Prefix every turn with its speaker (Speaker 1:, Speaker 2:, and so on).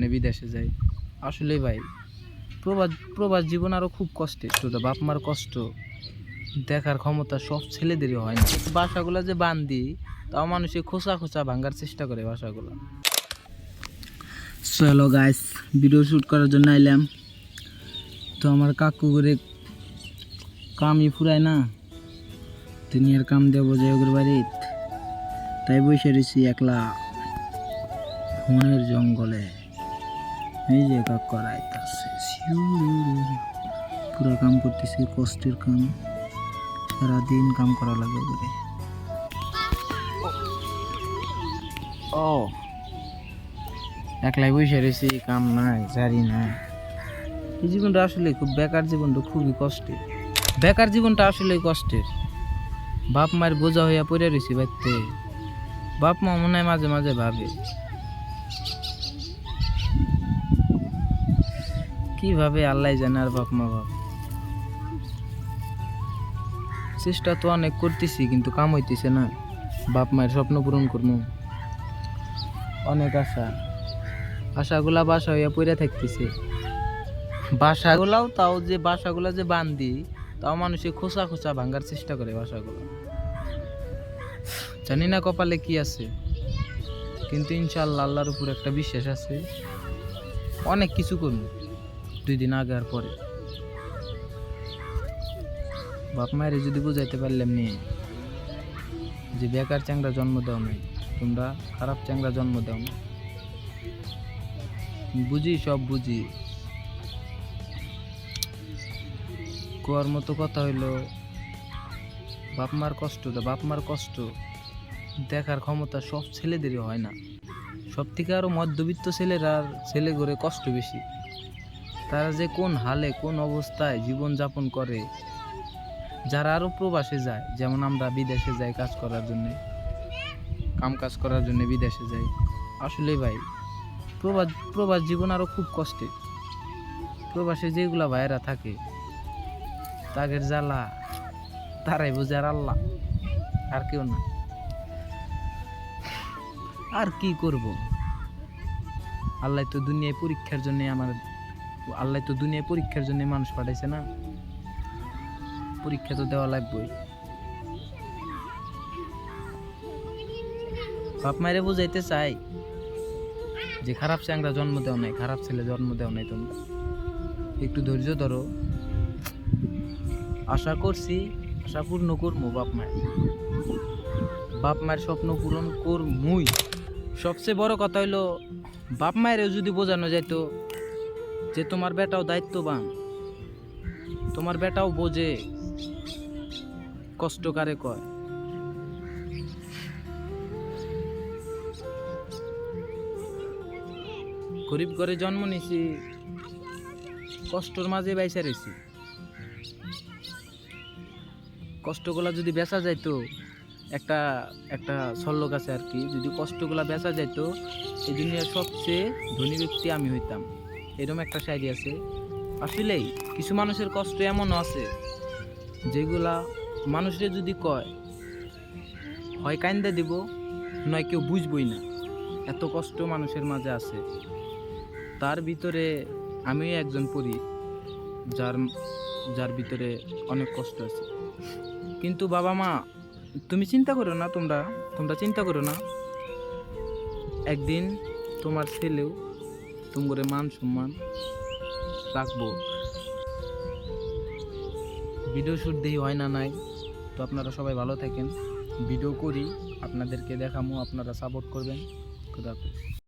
Speaker 1: জন্য বিদেশে যাই। আসলে ভাই প্রবাস প্রবাস জীবন আরও খুব কষ্টের। তো বাপ মার কষ্ট দেখার ক্ষমতা সব ছেলেদেরই হয় না। বাসাগুলো যে বান্ধি তাও মানুষে খোঁচা খোঁচা ভাঙার চেষ্টা করে বাসাগুলো। চলো গাইস ভিডিও শ্যুট করার জন্য আইলাম। তো আমার কাকু করে কামই ফুরায় না। তিনি আর কাম দেবো যে বাড়িত। তাই বসে রয়েছি একলা। বনের জঙ্গলে। এই যে কাক করাইতেছে পুরো কাম করতেছে, কষ্টের কাম। সারাদিন কাম করা লাগে করে ও। একলাই বসে রয়েছি, কাম নাই, জারি নাই। এই জীবনটা আসলে খুব বেকার জীবনটা খুবই কষ্টের। বেকার জীবনটা আসলে কষ্টের। বাপ মায়ের বোঝা হইয়া পড়ে রয়েছি বাড়িতে বাপ মা মনে হয় মাঝে মাঝে ভাবে। কীভাবে আল্লাহ জানে আর বাপ মা ভাবে? চেষ্টা তো অনেক করতেছি, কিন্তু কাম হইতেছে না। বাপ মায়ের স্বপ্ন পূরণ করব অনেক আশা। আশাগুলা বাসা হইয়া পড়ে থাকতেছে। বাসাগুলাও তাও যে বাসাগুলা যে বান্ধি তাও মানুষে খোঁচা খোঁচা ভাঙার চেষ্টা করে বাসাগুলো। জানি না কপালে কি আছে, কিন্তু ইনশাল্লাহ আল্লাহর উপর একটা বিশ্বাস আছে। অনেক কিছু করব দুই দিন আগে আর পরে। বাপ মায়ের যদি বুঝাইতে পারলাম নি যে বেকার চ্যাংরা জন্ম দাও নাই, তোমরা খারাপ চ্যাংরা জন্ম দাও না বুঝি সব বুঝি। কোয়ার মতো কথা হইল, বাপ মার কষ্ট তো, বাপ মার কষ্ট। দেখার ক্ষমতা সব ছেলেদেরই হয় না। সব থেকে আরও মধ্যবিত্ত ছেলেরা ছেলে করে কষ্ট বেশি। তারা যে কোন হালে, কোন অবস্থায় জীবন যাপন করে, যারা আরও প্রবাসে যায়, যেমন আমরা বিদেশে যাই কাজ করার জন্য, কাম কাজ করার জন্য বিদেশে যাই। আসলে ভাই, প্রবাস প্রবাস জীবন আরও খুব কষ্টের প্রবাসে যেগুলা ভাইয়েরা থাকে, তাদের জ্বালা, তারাই বোঝে আর আল্লাহ, আর কেউ না। আর কি করব? আল্লাহ তো দুনিয়ায় পরীক্ষার জন্য আমার আল্লাহ তো দুনিয়ায় পরীক্ষার জন্য মানুষ পাঠাইছে না। পরীক্ষা তো দেওয়া লাগবেই। বাপ মায়েরে বুঝাইতে চাই যে খারাপ চ্যাংরা জন্ম দেও নাই, খারাপ ছেলে জন্ম দেও নাই তোমরা। একটু ধৈর্য ধরো। আশা করছি, আশা পূর্ণ করব বাপ মায়ের। বাপ মায়ের স্বপ্ন পূরণ করমুই। সবচেয়ে বড় কথা হইল, বাপ মায়েরও যদি বোঝানো যাইতো যে তোমার বেটাও দায়িত্ববান, তোমার বেটাও বোঝে, কষ্ট কারে কয়। গরিব ঘরে জন্ম নিছি, কষ্টর মাঝে বাইসা রেছি কষ্টগুলা যদি বেচা যাইতো, একটা একটা সল্লোক আছে আর কি, যদি কষ্টগুলা বেচা যাইতো, এই দুনিয়ার সবচেয়ে ধনী ব্যক্তি আমি হইতাম। এরকম একটা শায়রি আছে। আসলেই কিছু মানুষের কষ্ট এমনও আছে, যেগুলা মানুষের যদি কয়, হয় কান্দা দিব, নয় কেউ বুঝবই না। এত কষ্ট মানুষের মাঝে আছে। তার ভিতরে আমিও একজন পড়ি যার যার ভিতরে অনেক কষ্ট আছে। কিন্তু বাবা মা, তুমি চিন্তা করো না তোমরা তোমরা চিন্তা করো না। একদিন তোমার ছেলেও তোমার মান সম্মান রাখব। ভিডিও শ্যুট দিই হয় না নাই? তো আপনারা সবাই ভালো থাকেন। ভিডিও করি, আপনাদেরকে দেখামো, আপনারা সাপোর্ট করবেন। খুদা হাফেজ।